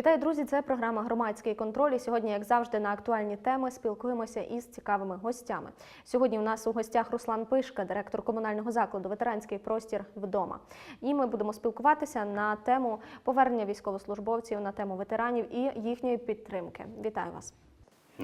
Вітаю, друзі! Це програма Громадський контроль. І сьогодні, як завжди, на актуальні теми спілкуємося із цікавими гостями. Сьогодні у нас у гостях Руслан Пишка, директор комунального закладу Ветеранський простір вдома. І ми будемо спілкуватися на тему повернення військовослужбовців, на тему ветеранів і їхньої підтримки. Вітаю вас!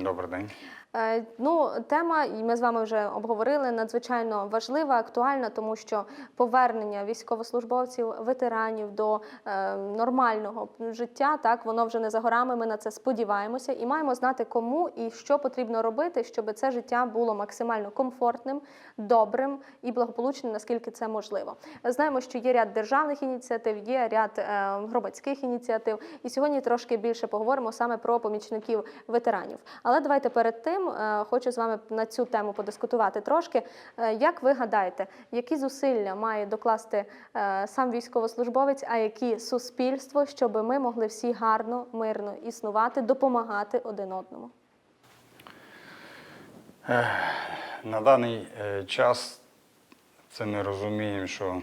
Добрий день. Е, Ну, тема, і ми з вами вже обговорили, надзвичайно важлива, актуальна, тому що повернення військовослужбовців, ветеранів до е, нормального життя, так воно вже не за горами. Ми на це сподіваємося і маємо знати, кому і що потрібно робити, щоб це життя було максимально комфортним, добрим і благополучним, наскільки це можливо. Знаємо, що є ряд державних ініціатив, є ряд е, громадських ініціатив. І сьогодні трошки більше поговоримо саме про помічників ветеранів. Але давайте перед тим е, хочу з вами на цю тему подискутувати трошки. Е, Як ви гадаєте, які зусилля має докласти е, сам військовослужбовець, а які суспільство, щоб ми могли всі гарно, мирно існувати, допомагати один одному? На даний час це ми розуміємо, що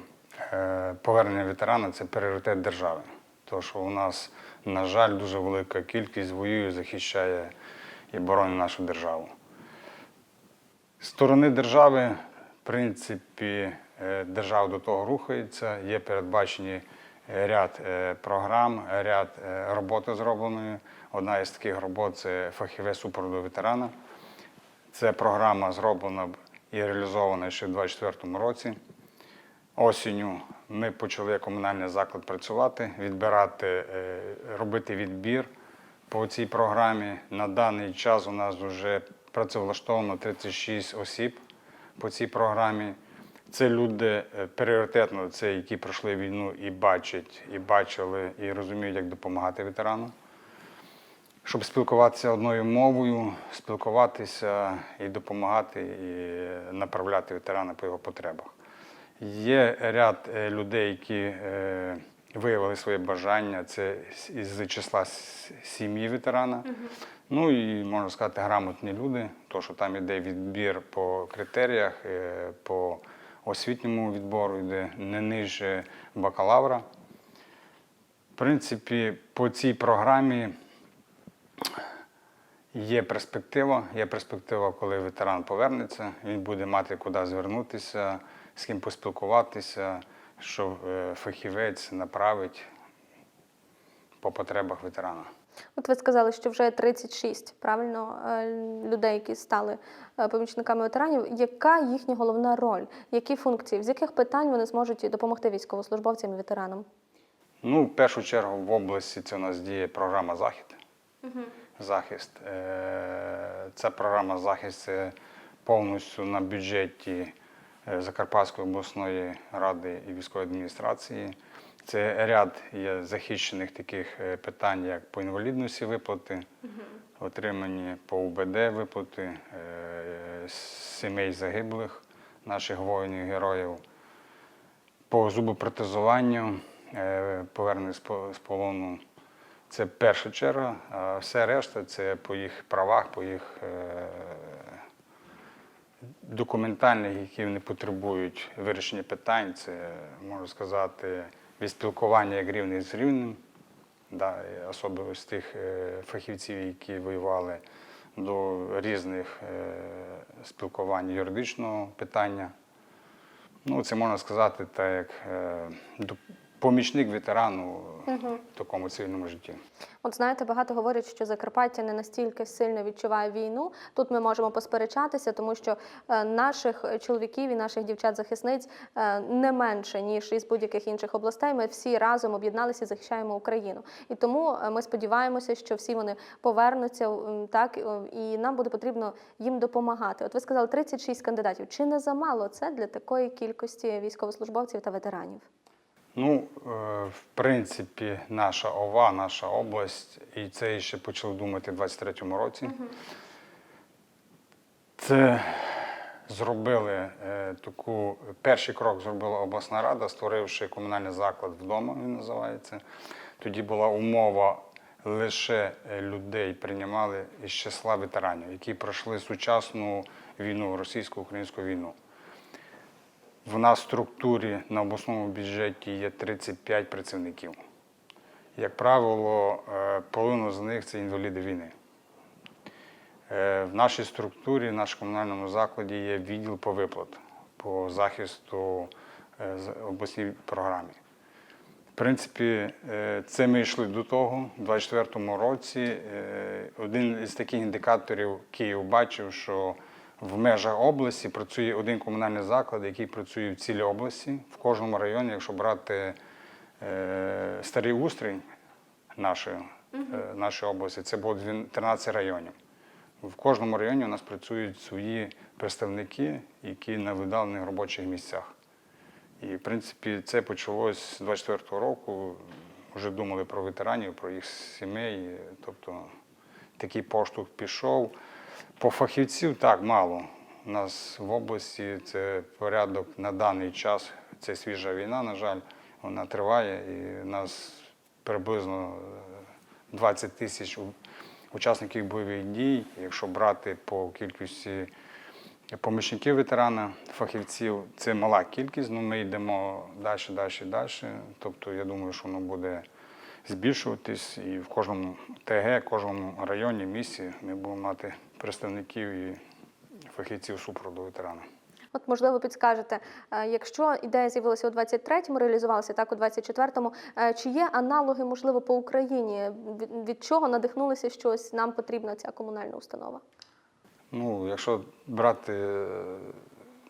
повернення ветерана це пріоритет держави. Що у нас, на жаль, дуже велика кількість воює, захищає і боронить нашу державу. Сторони держави, в принципі, е, держава до того рухається, є передбачені ряд е, програм, ряд е, роботи зробленої. Одна із таких робот це фахівець супроводу ветерана. Ця програма зроблена і реалізована ще в 2024 році. Осінню ми почали комунальний заклад працювати, відбирати, робити відбір по цій програмі. На даний час у нас вже працевлаштовано 36 осіб по цій програмі. Це люди е, пріоритетно, це які пройшли війну і бачать, і бачили, і розуміють, як допомагати ветерану щоб спілкуватися одною мовою, спілкуватися і допомагати, і направляти ветерана по його потребах. Є ряд е, людей, які е, виявили своє бажання, це із числа сім'ї ветерана. Ну і можна сказати, грамотні люди, тому що там іде відбір по критеріях, е, по освітньому відбору, йде не нижче бакалавра. В принципі, по цій програмі Є перспектива, є перспектива, коли ветеран повернеться, він буде мати куди звернутися, з ким поспілкуватися, що е, фахівець направить по потребах ветерана. От ви сказали, що вже 36 правильно е, людей, які стали е, помічниками ветеранів. Яка їхня головна роль? Які функції? З яких питань вони зможуть допомогти військовослужбовцям і ветеранам? Ну, в першу чергу в області це у нас діє програма Захід. Захист. Е, Ця програма захист повністю на бюджеті Закарпатської обласної ради і військової адміністрації. Це ряд є захищених таких е, питань, як по інвалідності виплати, отримані по УБД виплати е, сімей загиблих наших воїнів, героїв по зубопротезуванню, е, повернення з полону. Це перша черга, а все решта це по їх правах, по їх е, документальних, які вони потребують вирішення питань. Це, можна сказати, від спілкування як рівний з рівним, да, особливо з тих е, фахівців, які воювали до різних е, спілкувань юридичного питання. Ну, це можна сказати, так як е, помічник ветерану в такому цивільному житті. От знаєте, багато говорять, що Закарпаття не настільки сильно відчуває війну. Тут ми можемо посперечатися, тому що е, наших чоловіків і наших дівчат-захисниць е, не менше ніж із будь-яких інших областей. Ми всі разом об'єдналися і захищаємо Україну. І тому е, ми сподіваємося, що всі вони повернуться так і нам буде потрібно їм допомагати. От ви сказали 36 кандидатів. Чи не замало це для такої кількості військовослужбовців та ветеранів? Ну, е, в принципі, наша ОВА, наша область, і це ще почали думати в 23-му році. Це зробили е, таку, перший крок зробила обласна рада, створивши комунальний заклад вдома, він називається. Тоді була умова лише е, людей приймали із числа ветеранів, які пройшли сучасну війну, російсько-українську війну. В нас структурі на обласному бюджеті є 35 працівників. Як правило, е, половина з них це інваліди війни. Е, В нашій структурі, в нашому комунальному закладі є відділ по виплат по захисту е, обласній програмі. В принципі, це ми йшли до того. У 2024 році один із таких індикаторів Київ бачив, що в межах області працює один комунальний заклад, який працює в цілій області. В кожному районі, якщо брати е, старий устрій нашої, е, нашої області, це було 13 районів. В кожному районі у нас працюють свої представники, які на видалених робочих місцях. І, в принципі, це почалось з 24-го року. Вже думали про ветеранів, про їх сімей. Тобто такий поштовх пішов. По фахівців так мало. У нас в області це порядок на даний час. Це свіжа війна, на жаль, вона триває. І у нас приблизно е, 20 тисяч учасників бойових дій. Якщо брати по кількості помічників ветерана, фахівців, це мала кількість, але ми йдемо далі, далі, далі. Тобто я думаю, що воно буде збільшуватись і в кожному ТГ, кожному районі, місті ми будемо мати представників і фахівців супроводу ветерана. От, можливо, підскажете, е, якщо ідея з'явилася у 23-му, реалізувалася так у 24-му, е, чи є аналоги, можливо, по Україні? Від, від чого надихнулися щось нам потрібна ця комунальна установа? Ну, якщо брати е,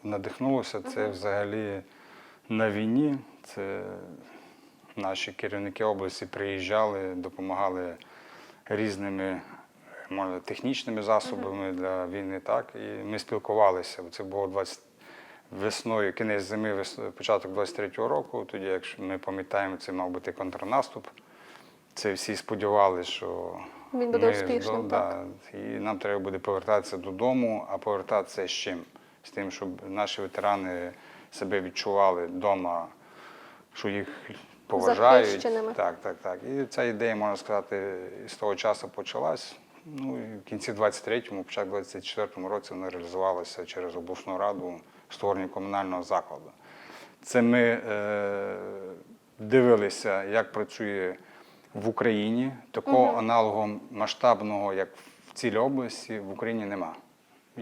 надихнулося, це взагалі на війні. Це наші керівники області приїжджали, допомагали різними технічними засобами для війни. Так, і ми спілкувалися. Це було 20 весною, кінець зими, вес- початок 23-го року. Тоді, якщо ми пам'ятаємо, це мав бути контрнаступ. Це всі сподівалися, що Він буде ми успішним, здо- так. і нам треба буде повертатися додому, а повертатися з чим? З тим, щоб наші ветерани себе відчували вдома, що їх поважають. Так, так, так. І ця ідея, можна сказати, з того часу почалась. Ну і в кінці 23-му, початку 24-му році вона реалізувалася через обласну раду створення комунального закладу. Це ми е, дивилися, як працює в Україні. Такого аналогу масштабного, як в цілій області, в Україні нема.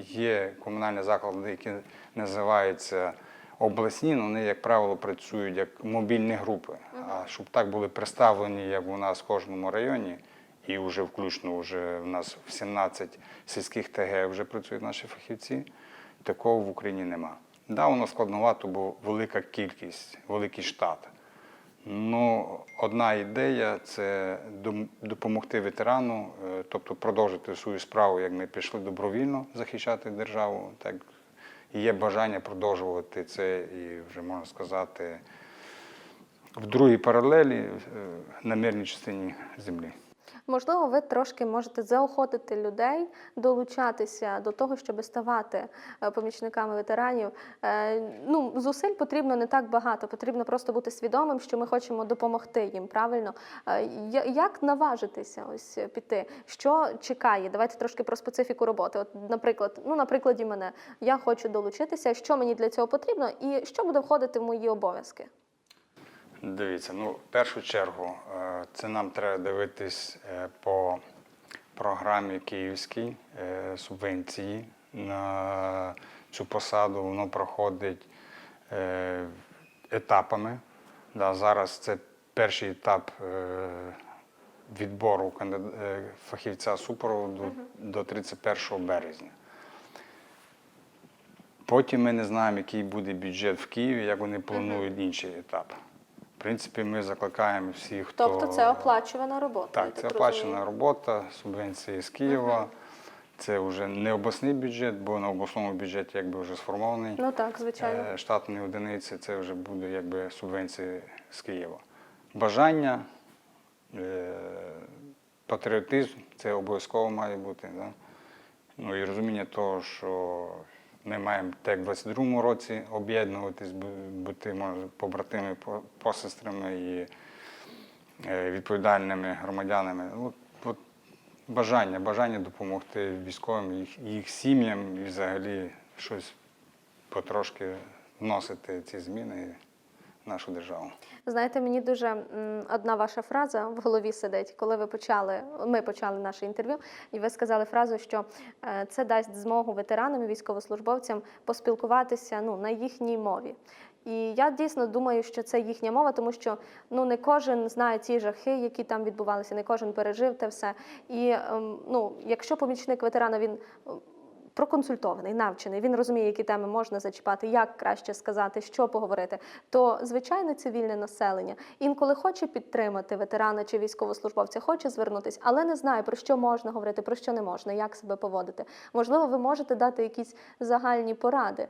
Є комунальні заклади, які називаються обласні, але вони, як правило, працюють як мобільні групи. А щоб так були представлені, як у нас в кожному районі, і вже включно вже в нас в 17 сільських ТГ вже працюють наші фахівці, такого в Україні нема. Да, воно складновато, бо велика кількість, великий штат. Ну, одна ідея це допомогти ветерану, е, тобто продовжити свою справу, як ми пішли добровільно захищати державу. Так є бажання продовжувати це і вже можна сказати в другій паралелі е, на мирній частині землі. Можливо, ви трошки можете заохотити людей долучатися до того, щоб ставати е, помічниками ветеранів. Е, Ну, зусиль потрібно не так багато, потрібно просто бути свідомим, що ми хочемо допомогти їм. Правильно, Е, як наважитися ось піти? Що чекає? Давайте трошки про специфіку роботи. От, наприклад, ну на прикладі мене я хочу долучитися. Що мені для цього потрібно, і що буде входити в мої обов'язки? Дивіться, ну, в першу чергу, е, це нам треба дивитись е, по програмі Київській е, субвенції на цю посаду. Воно проходить етапами. Да, зараз це перший етап відбору фахівця супроводу до 31 березня. Потім ми не знаємо, який буде бюджет в Києві, як вони планують інший етап. Принципі, ми закликаємо всіх, хто Тобто це оплачувана робота. я так, це так оплачена розумію. робота, субвенції з Києва. Це вже не обласний бюджет, бо на обласному бюджеті якби вже сформований. Ну так, звичайно. Е, штатні одиниці це вже буде якби субвенції з Києва. Бажання, е, патріотизм це обов'язково має бути. Да? Ну і розуміння того, що ми маємо так в 22-му році об'єднуватись, бу- бути може, побратими, посестрами і е, відповідальними громадянами. От бажання, бажання допомогти військовим, їх, їх сім'ям і взагалі щось потрошки вносити ці зміни нашу державу. Знаєте, мені дуже одна ваша фраза в голові сидить, коли ви почали, ми почали наше інтерв'ю, і ви сказали фразу, що е, це дасть змогу ветеранам і військовослужбовцям поспілкуватися ну, на їхній мові. І я дійсно думаю, що це їхня мова, тому що ну не кожен знає ті жахи, які там відбувалися, не кожен пережив те все. І ем, ну, якщо помічник ветерана він проконсультований, навчений, він розуміє, які теми можна зачіпати, як краще сказати, що поговорити, то звичайне цивільне населення інколи хоче підтримати ветерана чи військовослужбовця, хоче звернутися, але не знає про що можна говорити, про що не можна, як себе поводити. Можливо, ви можете дати якісь загальні поради.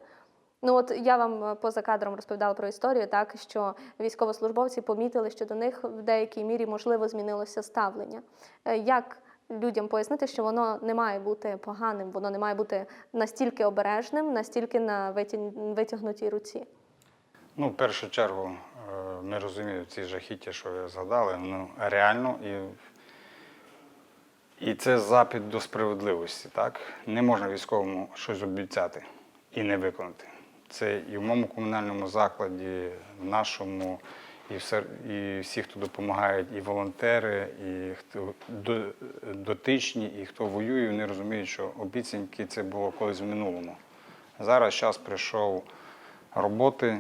Ну от я вам е, поза кадром розповідала про історію, так що військовослужбовці помітили, що до них в деякій мірі можливо змінилося ставлення. Е, Як людям пояснити, що воно не має бути поганим, воно не має бути настільки обережним, настільки на витягнутій руці. Ну, в першу чергу, е, ми розуміємо ці жахіття, що ви згадали, ну, реально і, і це запит до справедливості. Так? Не можна військовому щось обіцяти і не виконати. Це і в моєму комунальному закладі, в нашому, і, все, і всі, хто допомагають, і волонтери, і хто до- дотичні, і хто воює, вони розуміють, що обіцянки це було колись в минулому. Зараз час прийшов роботи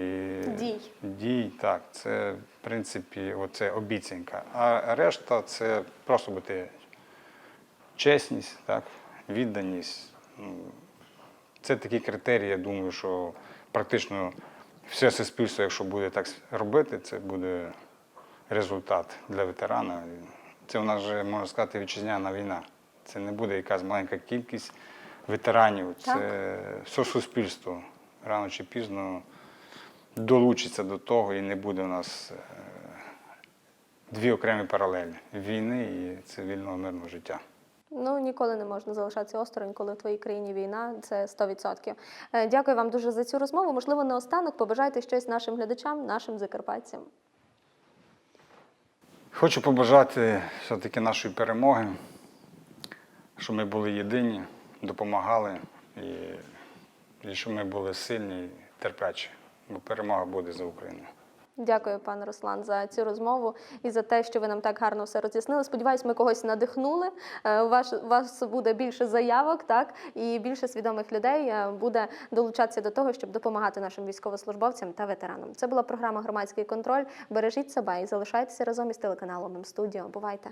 і Дій. дій. Так, це в принципі оце обіцянка. А решта це просто бути чесність, так, відданість. Ну, Це такі критерії, я думаю, що практично все суспільство, якщо буде так робити, це буде результат для ветерана. Це у нас вже, можна сказати, вітчизняна війна. Це не буде якась маленька кількість ветеранів. Це Так. все суспільство рано чи пізно долучиться до того і не буде у нас е, дві окремі паралелі війни і цивільного мирного життя. Ну ніколи не можна залишатися осторонь, коли в твоїй країні війна. Це 100%. Е, Дякую вам дуже за цю розмову. Можливо, наостанок побажайте щось нашим глядачам, нашим закарпатцям. Хочу побажати все-таки нашої перемоги, щоб ми були єдині, допомагали і, і щоб ми були сильні і терплячі, бо перемога буде за Україною. Дякую, пане Руслан, за цю розмову і за те, що ви нам так гарно все роз'яснили. Сподіваюсь, ми когось надихнули. Е, У вас, у вас буде більше заявок, так і більше свідомих людей е, буде долучатися до того, щоб допомагати нашим військовослужбовцям та ветеранам. Це була програма Громадський контроль. Бережіть себе і залишайтеся разом із телеканалом М-студіо. Бувайте.